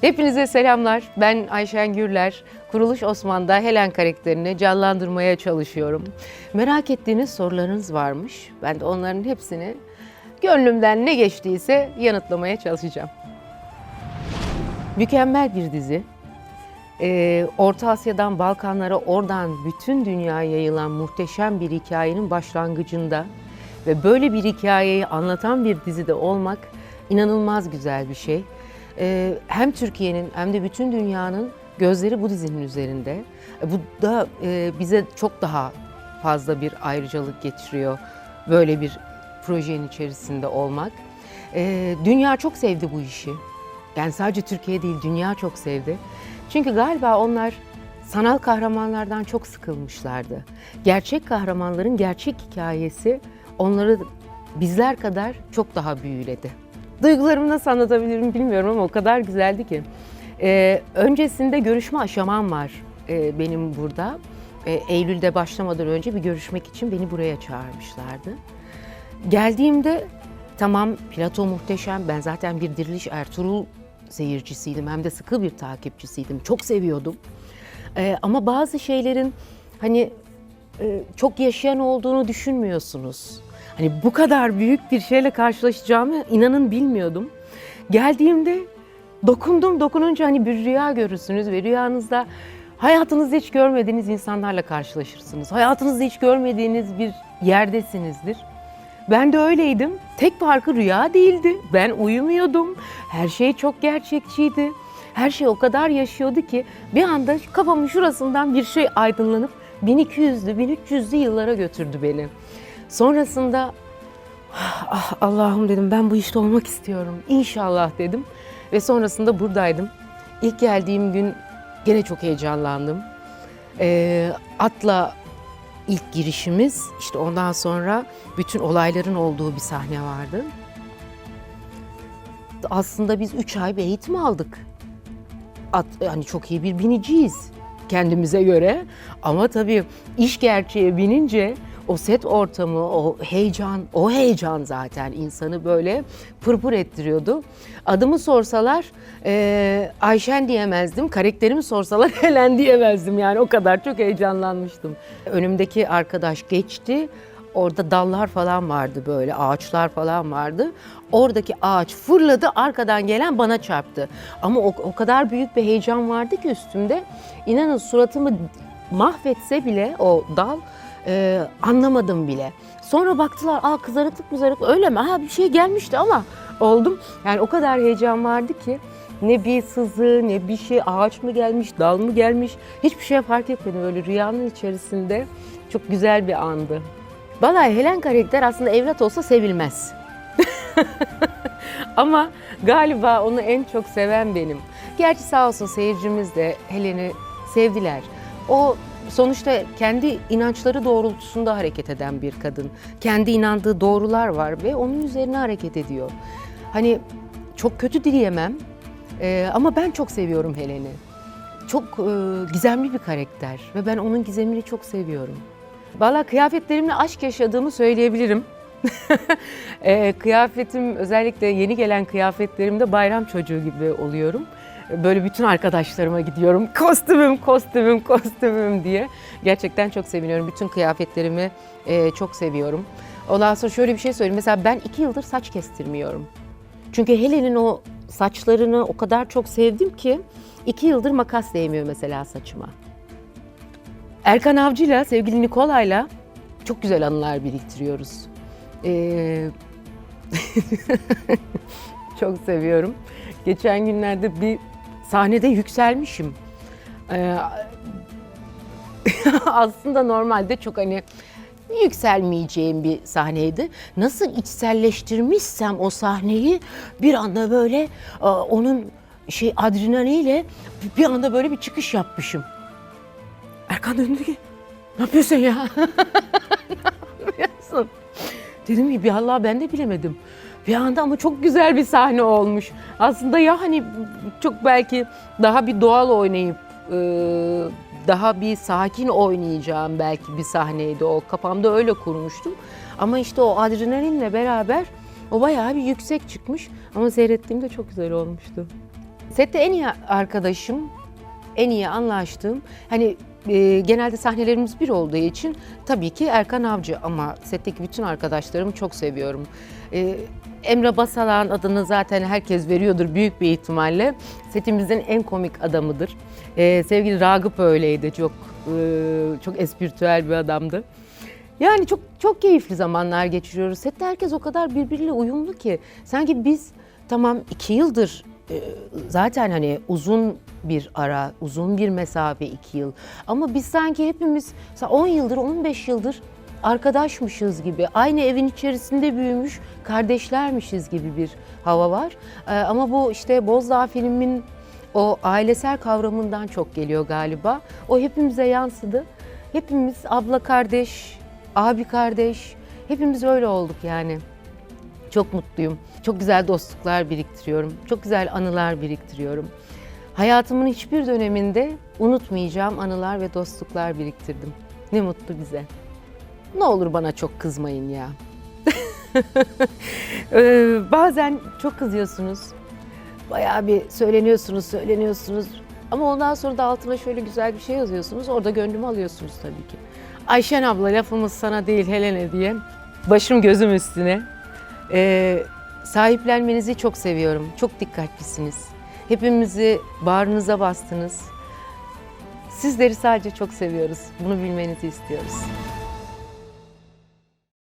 Hepinize selamlar. Ben Ayşen Gürler. Kuruluş Osman'da Helen karakterini canlandırmaya çalışıyorum. Merak ettiğiniz sorularınız varmış. Ben de onların hepsini gönlümden ne geçtiyse yanıtlamaya çalışacağım. Mükemmel bir dizi. Ee, Orta Asya'dan Balkanlara, oradan bütün dünyaya yayılan muhteşem bir hikayenin başlangıcında ve böyle bir hikayeyi anlatan bir dizide olmak inanılmaz güzel bir şey. Ee, hem Türkiye'nin hem de bütün dünyanın gözleri bu dizinin üzerinde. E, Bu da e, bize çok daha fazla bir ayrıcalık getiriyor böyle bir projenin içerisinde olmak. Ee, dünya çok sevdi bu işi. Yani sadece Türkiye değil, dünya çok sevdi. Çünkü galiba onlar sanal kahramanlardan çok sıkılmışlardı. Gerçek kahramanların gerçek hikayesi onları bizler kadar çok daha büyüledi. Duygularımı nasıl anlatabilirim bilmiyorum ama o kadar güzeldi ki. Ee, öncesinde görüşme aşamam var e, benim burada. E, Eylül'de başlamadan önce bir görüşmek için beni buraya çağırmışlardı. Geldiğimde tamam Plato muhteşem. Ben zaten bir Diriliş Ertuğrul seyircisiydim. Hem de sıkı bir takipçisiydim. Çok seviyordum. Ee, ama bazı şeylerin hani e, çok yaşayan olduğunu düşünmüyorsunuz. Hani bu kadar büyük bir şeyle karşılaşacağımı inanın bilmiyordum. Geldiğimde dokundum dokununca hani bir rüya görürsünüz ve rüyanızda hayatınızda hiç görmediğiniz insanlarla karşılaşırsınız. Hayatınızda hiç görmediğiniz bir yerdesinizdir. Ben de öyleydim. Tek farkı rüya değildi. Ben uyumuyordum. Her şey çok gerçekçiydi. Her şey o kadar yaşıyordu ki bir anda kafamın şurasından bir şey aydınlanıp 1200'lü, 1300'lü yıllara götürdü beni. Sonrasında ah Allah'ım dedim ben bu işte olmak istiyorum. İnşallah dedim. Ve sonrasında buradaydım. İlk geldiğim gün gene çok heyecanlandım. Ee, atla ilk girişimiz işte ondan sonra bütün olayların olduğu bir sahne vardı. Aslında biz üç ay bir eğitim aldık. At, yani çok iyi bir biniciyiz kendimize göre. Ama tabii iş gerçeğe binince o set ortamı, o heyecan, o heyecan zaten insanı böyle pırpır ettiriyordu. Adımı sorsalar eee, Ayşen diyemezdim, karakterimi sorsalar Helen diyemezdim yani o kadar çok heyecanlanmıştım. Önümdeki arkadaş geçti, orada dallar falan vardı böyle, ağaçlar falan vardı. Oradaki ağaç fırladı, arkadan gelen bana çarptı. Ama o, o kadar büyük bir heyecan vardı ki üstümde. İnanın suratımı mahvetse bile o dal e, anlamadım bile. Sonra baktılar, aa kızarıklık kızarıklık öyle mi? Ha bir şey gelmişti ama oldum. Yani o kadar heyecan vardı ki ne bir sızı, ne bir şey, ağaç mı gelmiş, dal mı gelmiş hiçbir şey fark etmedim. Öyle rüyanın içerisinde çok güzel bir andı. Vallahi Helen karakter aslında evlat olsa sevilmez. Ama galiba onu en çok seven benim. Gerçi sağ olsun seyircimiz de Helen'i sevdiler. O sonuçta kendi inançları doğrultusunda hareket eden bir kadın. Kendi inandığı doğrular var ve onun üzerine hareket ediyor. Hani çok kötü dileyemem Ee, ama ben çok seviyorum Helen'i. Çok e, gizemli bir karakter ve ben onun gizemini çok seviyorum. Valla kıyafetlerimle aşk yaşadığımı söyleyebilirim. e, kıyafetim özellikle yeni gelen kıyafetlerimde bayram çocuğu gibi oluyorum. Böyle bütün arkadaşlarıma gidiyorum. Kostümüm, kostümüm, kostümüm diye. Gerçekten çok seviniyorum. Bütün kıyafetlerimi e, çok seviyorum. Ondan sonra şöyle bir şey söyleyeyim. Mesela ben iki yıldır saç kestirmiyorum. Çünkü Helen'in o saçlarını o kadar çok sevdim ki iki yıldır makas değmiyor mesela saçıma. Erkan Avcı'yla, sevgili Nikola'yla çok güzel anılar biriktiriyoruz. Ee, çok seviyorum. Geçen günlerde bir sahnede yükselmişim. Ee, aslında normalde çok hani yükselmeyeceğim bir sahneydi. Nasıl içselleştirmişsem o sahneyi bir anda böyle e, onun şey adrenaliyle bir anda böyle bir çıkış yapmışım. Erkan döndü ki ne yapıyorsun ya? ne yapıyorsun? Dedim ki bir Allah ben de bilemedim. Bir anda ama çok güzel bir sahne olmuş. Aslında ya hani çok belki daha bir doğal oynayıp e, daha bir sakin oynayacağım belki bir sahneydi o. Kafamda öyle kurmuştum. Ama işte o adrenalinle beraber o bayağı bir yüksek çıkmış. Ama seyrettiğimde çok güzel olmuştu. Sette en iyi arkadaşım, en iyi anlaştığım, hani e, genelde sahnelerimiz bir olduğu için tabii ki Erkan Avcı ama setteki bütün arkadaşlarımı çok seviyorum. E, Emre Basalan adını zaten herkes veriyordur büyük bir ihtimalle. Setimizin en komik adamıdır. E, sevgili Ragıp öyleydi, çok e, çok espritüel bir adamdı. Yani çok çok keyifli zamanlar geçiriyoruz. Sette herkes o kadar birbiriyle uyumlu ki. Sanki biz tamam iki yıldır e, zaten hani uzun bir ara, uzun bir mesafe iki yıl. Ama biz sanki hepimiz mesela 10 yıldır, 15 yıldır arkadaşmışız gibi, aynı evin içerisinde büyümüş kardeşlermişiz gibi bir hava var. E, ama bu işte Bozdağ filmin o ailesel kavramından çok geliyor galiba. O hepimize yansıdı. Hepimiz abla kardeş, abi kardeş, hepimiz öyle olduk yani. Çok mutluyum. Çok güzel dostluklar biriktiriyorum. Çok güzel anılar biriktiriyorum. Hayatımın hiçbir döneminde unutmayacağım anılar ve dostluklar biriktirdim. Ne mutlu bize. Ne olur bana çok kızmayın ya. Ee, Bazen çok kızıyorsunuz. Bayağı bir söyleniyorsunuz, söyleniyorsunuz. Ama ondan sonra da altına şöyle güzel bir şey yazıyorsunuz. Orada gönlümü alıyorsunuz tabii ki. Ayşen abla lafımız sana değil Helene diye. Başım gözüm üstüne. Ee, sahiplenmenizi çok seviyorum. Çok dikkatlisiniz. Hepimizi bağrınıza bastınız. Sizleri sadece çok seviyoruz. Bunu bilmenizi istiyoruz.